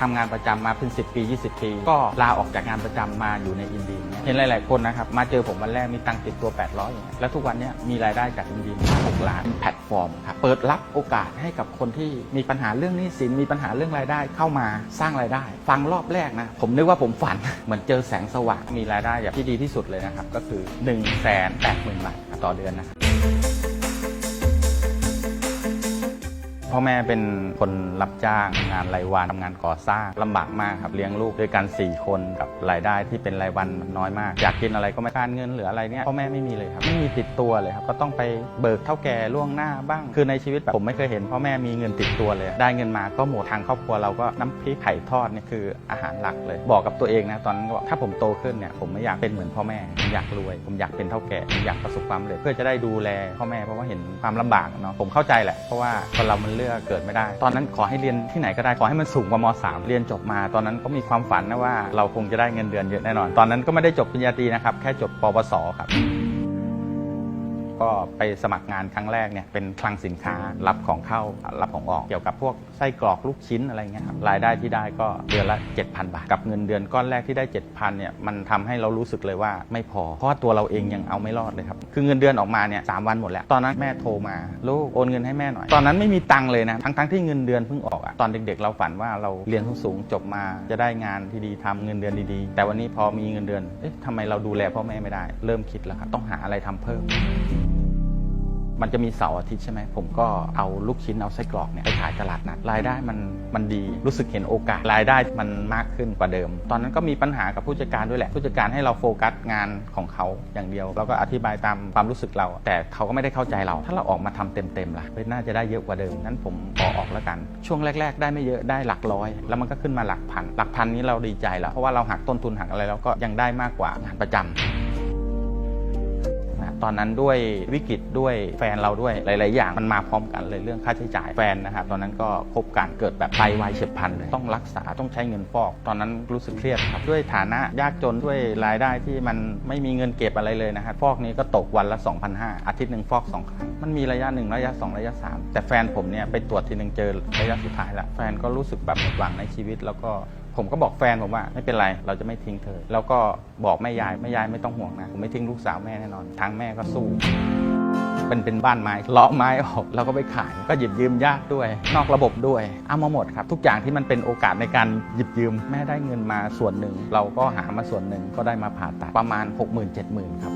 ทำงานประจำมาเป็น 10 ปี 20 ปี ก็ลาออกจากงานประจำมาอยู่ในอินดีเนี่ยเห็นหลาย ๆ คนนะครับ มาเจอผมวันแรกมีตังค์ติดตัว 800อย่างเงี้ยแล้วทุกวันเนี้ยมีรายได้จากอินดี6ล้านแพลตฟอร์มครับเปิดรับโอกาสให้กับคนที่มีปัญหาเรื่องหนี้สินมีปัญหาเรื่องรายได้เข้ามาสร้างรายได้ ฟังรอบแรกนะ ผมนึกว่าผมฝัน เหมือนเจอแสงสว่างมีรายได้อย่างที่ดีที่สุดเลยนะครับก็คือ 1 8 0 0 0 0บาทครับต่อเดือนนะครับ พ่อแม่เป็นคนรับจ้างงานรายวันทำงานก่อสร้างลำบากมากครับเลี้ยงลูกด้วยกัน 4 คนกับรายได้ที่เป็นรายวันน้อยมาก อยากกินอะไรก็ไม่การเงินหรืออะไรเนี่ยพ่อแม่ไม่มีเลยครับไม่มีติดตัวเลยครับก็ต้องไปเบิกเท่าแก่ล่วงหน้าบ้าง คือในชีวิตแบบผมไม่เคยเห็นพ่อแม่มีเงินติดตัวเลย ได้เงินมาก็หมดทางครอบครัวเราก็น้ำพริกไข่ทอดนี่คืออาหารหลักเลย บอกกับตัวเองนะตอนนั้นก็บอกถ้าผมโตขึ้นเนี่ยผมไม่อยากเป็นเหมือนพ่อแม่ผมอยากรวย ผมอยากเป็นเท่าแก่ผมอยากประสบความสำเร็จเพื่อจะได้ดูแลพ่อแม่เพราะว่าเห็นความลำบากเนาะผมเข้าใจแหละเพราะว่าคนเรามันเลือกเกิดไม่ได้ ตอนนั้นขอให้เรียนที่ไหนก็ได้ขอให้มันสูงกว่าม .3 เรียนจบมา ตอนนั้นก็มีความฝันนะว่าเราคงจะได้เงินเดือนเยอะแน่นอน ตอนนั้นก็ไม่ได้จบปริญญาตรีนะครับแค่จบปวสครับ ก็ไปสมัครงานครั้งแรกเนี่ยเป็นคลังสินค้ารับของเข้ารับของออกเกี่ยวกับพวกไส้กรอกลูกชิ้นอะไรเงี้ยครับรายได้ที่ได้ก็เดือนละ 7,000 บาท กับเงินเดือนก้อนแรกที่ได้ 7,000เนี่ยมันทำให้เรารู้สึกเลยว่าไม่พอ เพราะว่าตัวเราเองยังเอาไม่รอดเลยครับ คือเงินเดือนออกมาเนี่ยสามวันหมดแล้ว ตอนนั้นแม่โทรมาลูกโอนเงินให้แม่หน่อย ตอนนั้นไม่มีตังค์เลยนะทั้งทั้งๆที่เงินเดือนเพิ่งออกอะตอนเด็กๆ เราฝันว่าเราเรียนสูงๆจบมาจะได้งานที่ดีทำเงินเดือนดีๆ แต่วันนี้พอมีเงินเดือนเอ๊ะทำไมเราดูแลพ่อแม่ไม่ได้ เริ่มคิดแล้วครับต้องหาอะไรทำเพิ่ม มันจะมีเสาร์อาทิตย์ใช่ไหมผมก็เอาลูกชิ้นเอาไส้กรอกเนี่ยไปขายตลาดนัดรายได้มันมันดีรู้สึกเห็นโอกาสรายได้มันมากขึ้นกว่าเดิม ตอนนั้นก็มีปัญหากับผู้จัดการด้วยแหละ ผู้จัดการให้เราโฟกัสงานของเขาอย่างเดียวแล้วก็อธิบายตามความรู้สึกเรา แต่เขาก็ไม่ได้เข้าใจเรา ถ้าเราออกมาทำเต็มๆล่ะน่าจะได้เยอะกว่าเดิมนั้นผมขอออกแล้วกัน ช่วงแรก ๆ ได้ไม่เยอะได้หลักร้อย แล้วมันก็ขึ้นมาหลักพันหลักพันนี้เราดีใจแล้วเพราะว่าเราหักต้นทุนหักอะไรแล้วก็ยังได้มากกว่างานประจำนะ ตอนนั้นด้วยวิกฤตด้วยแฟนเราด้วยหลาย ๆ อย่างมันมาพร้อมกันเลยเรื่องค่าใช้จ่ายแฟนนะครับตอนนั้นก็พบการเกิดแบบไตวายเฉียบพลันเลยต้องรักษาต้องใช้เงินฟอก ตอนนั้นรู้สึกเครียดครับด้วยฐานะยากจนด้วยรายได้ที่มันไม่มีเงินเก็บอะไรเลยนะครับฟอกนี้ก็ตกวันละ2,500อาทิตย์หนึ่งฟอกสองครั้งมันมีระยะหนึ่งระยะสองระยะสามแต่แฟนผมเนี่ยไปตรวจทีหนึ่งเจอระยะสุดท้ายล้วแฟนก็รู้สึกแบบหมดหวังในชีวิตแล้วก็ ผมก็บอกแฟนผมว่าไม่เป็นไรเราจะไม่ทิ้งเธอ แล้วก็บอกแม่ยายแม่ยายไม่ต้องห่วงนะผมไม่ทิ้งลูกสาวแม่แน่นอนทางแม่ก็สู้เป็นเป็นบ้านไม้เลาะไม้ออกเราก็ไปขายก็หยิบยืมญาติด้วย นอกระบบด้วยเอามาหมดครับ ทุกอย่างที่มันเป็นโอกาสในการหยิบยืม แม่ได้เงินมาส่วนหนึ่ง เราก็หามาส่วนหนึ่งก็ได้มาผ่าตัดประมาณ 6 0 0 0 0 7 0 0 0 0 ครับ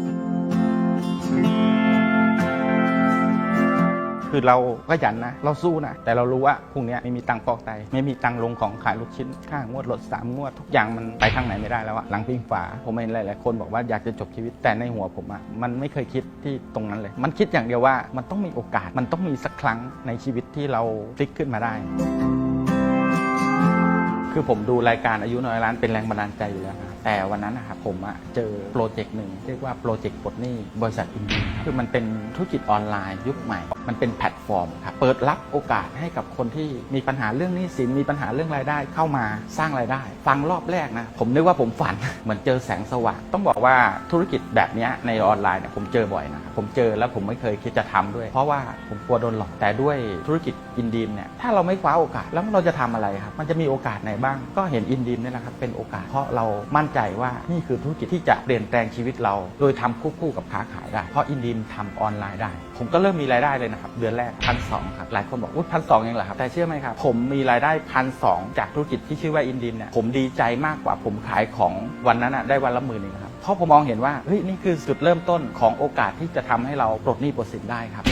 คือเราก็ยันนะ เราสู้นะ แต่เรารู้ว่าพรุ่งนี้ไม่มีตังค์ฟอกไต ไม่มีตังค์ลงของขายลูกชิ้นค่างวดรถสามงวด ทุกอย่างมันไปทางไหนไม่ได้แล้วอะหลังพิงฝา ผมเห็นหลายๆคนบอกว่าอยากจะจบชีวิตแต่ในหัวผมอะมันไม่เคยคิดที่ตรงนั้นเลย มันคิดอย่างเดียวว่ามันต้องมีโอกาสมันต้องมีสักครั้งในชีวิตที่เราพลิกขึ้นมาได้คือผมดูรายการอายุน้อยล้านเป็นแรงบันดาลใจอยู่แล้วนะ แต่วันนั้นนะครับผมอะเจอโปรเจกต์หนึ่งเรียกว่าโปรเจกต์ปลดหนี้บริษัทอินดีคือมันเป็นธุรกิจออนไลน์ยุคใหม่ มันเป็นแพลตฟอร์มครับเปิดรับโอกาสให้กับคนที่มีปัญหาเรื่องหนี้สินมีปัญหาเรื่องรายได้เข้ามาสร้างรายได้ ฟังรอบแรกนะผมนึกว่าผมฝัน เหมือนเจอแสงสว่างต้องบอกว่าธุรกิจแบบนี้ในออนไลน์เนี่ยผมเจอบ่อยนะครับผมเจอแล้วผมไม่เคยคิดจะทำด้วย เพราะว่าผมกลัวโดนหลอกแต่ด้วยธุรกิจอินดีมเนี่ยถ้าเราไม่คว้าโอกาสแล้วเราจะทำอะไรครับมันจะมีโอกาสไหนบ้างก็เห็นอินดีมเนี่ยนะครับเป็นโอกาสเพราะเรามั่นใจว่านี่คือธุรกิจที่จะเปลี่ยนแปลงชีวิตเรา โดยทำควบคู่กับค้าขายได้ เพราะอินดีมทำออนไลน์ได้ ผมก็เริ่มมีรายได้เลยนะครับ เดือนแรกพันสองครับ หลายคนบอกอุ้ยพันสองเองเหรอครับ แต่เชื่อไหมครับ ผมมีรายได้พันสองจากธุรกิจที่ชื่อว่าอินดีมเนี่ย ผมดีใจมากกว่าผมขายของวันนั้นอะได้วันละหมื่นเองครับ เพราะผมมองเห็นว่าเฮ้ยนี่คือจุดเริ่มต้นของโอกาสที่จะทำให้เราปลดหนี้ปลดสินได้ครับ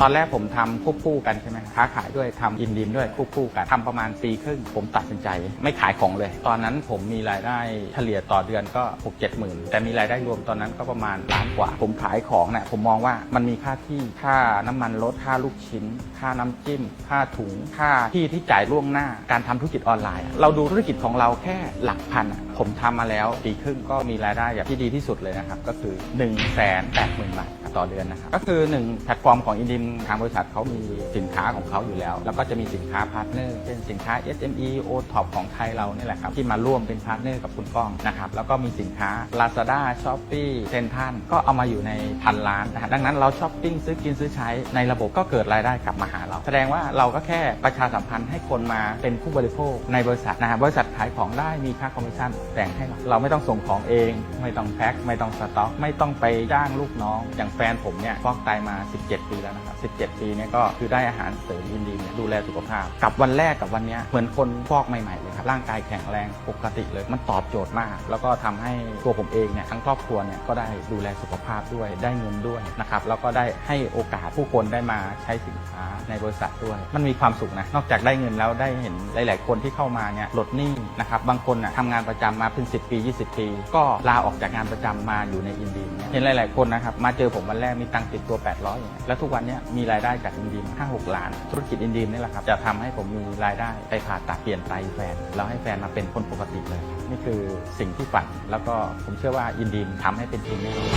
ตอนแรกผมทำควบคู่กันใช่ไหมค้าขายด้วยทำอินดีมด้วยควบคู่กันทำประมาณปีครึ่งผมตัดสินใจ ไม่ขายของเลย ตอนนั้นผมมีรายได้เฉลี่ยต่อเดือนก็6 7หมื่นแต่มีรายได้รวมตอนนั้นก็ประมาณล้านกว่า ผมขายของเนี่ยผมมองว่ามันมีค่าที่ค่าน้ำมันรถค่าลูกชิ้น ค่าน้ำจิ้ม ค่าถุงค่าที่ที่จ่ายล่วงหน้าการทำธุรกิจออนไลน์ เราดูธุรกิจของเราแค่หลักพันอะผมทำมาแล้วปีครึ่งก็มีรายได้อย่างที่ดีที่สุดเลยนะครับ ก็คือ 1 8 0 0 0 0 บาทต่อเดือนนะครับ ก็คือ 1 แพลตฟอร์มของอินดีงทางบริษัทเขามีสินค้าของเขาอยู่แล้ว แล้วก็จะมีสินค้าพาร์ทเนอร์เช่นสินค้า SME o t o p ของไทยเรานี่แหละครับ ที่มาร่วมเป็นพาร์ทเนอร์กับคุณก้องนะครับ แล้วก็มีสินค้า Lazada Shopee c e n t r a l ก็เอามาอยู่ในพันล้านนะดังนั้นเราช้อปปิ้งซื้อกินซื้อใช้ในระบบก็เกิดรายได้กลับมาหาเรา แสดงว่าเราก็แค่ประชาสัมพันธ์ให้คนมาเป็นผู้บริโภคในบริษัทนะฮะบริษัทขายของได้มีค่าคอมมิชชั่นแบ่งให้เราเราไม่ต้องส่งของเอง ไม่ต้องแพ็คไม่ต้องสต็อก ไม่ต้องไปจ้างลูกน้อง อย่างแฟนผมเนี่ยฟอกไตมา 17 ปีแล้วนะครับ 17 ปีเนี่ยก็คือได้อาหารเสริมยินดีเนี่ยดูแลสุขภาพ กับวันแรกกับวันเนี้ยเหมือนคนฟอกใหม่ๆเลยครับร่างกายแข็งแรงปกติเลยมันตอบโจทย์มาก แล้วก็ทำให้ตัวผมเองเนี่ยทั้งครอบครัวเนี่ยก็ได้ดูแลสุขภาพด้วยได้เงินด้วยนะครับแล้วก็ได้ให้โอกาสผู้คนได้มาใช้สินค้าในบริษัทด้วย มันมีความสุขนะนอกจากได้เงินแล้วได้เห็นหลาย ๆ คนที่เข้ามาเนี่ยลดหนี้นะครับบางคนน่ะทำงานประจำมาเป็น 10 ปี 20 ปี ก็ลาออกจากงานประจำมาอยู่ในอินดีเนี่ยเห็นหลาย ๆ คนนะครับ มาเจอผมวันแรกมีตังค์ติดตัว 800อย่างเงี้ยแล้วทุกวันเนี้ยมีรายได้จากอินดีห้าหกล้าน ธุรกิจอินดีนี่แหละครับจะทำให้ผมมีรายได้ไปผ่าตัดเปลี่ยนไตแฟน แล้วให้แฟนมาเป็นคนปกติเลย นี่คือสิ่งที่ฝันแล้วก็ผมเชื่อว่าอินดีทำให้เป็นจริงแน่นอน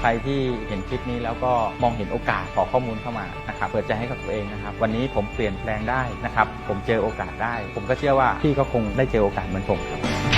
ใครที่เห็นคลิปนี้แล้วก็มองเห็นโอกาสขอข้อมูลเข้ามานะครับเปิดใจให้กับตัวเองนะครับ วันนี้ผมเปลี่ยนแปลงได้นะครับ ผมเจอโอกาสได้ ผมก็เชื่อว่าพี่ก็คงได้เจอโอกาสเหมือนผมครับ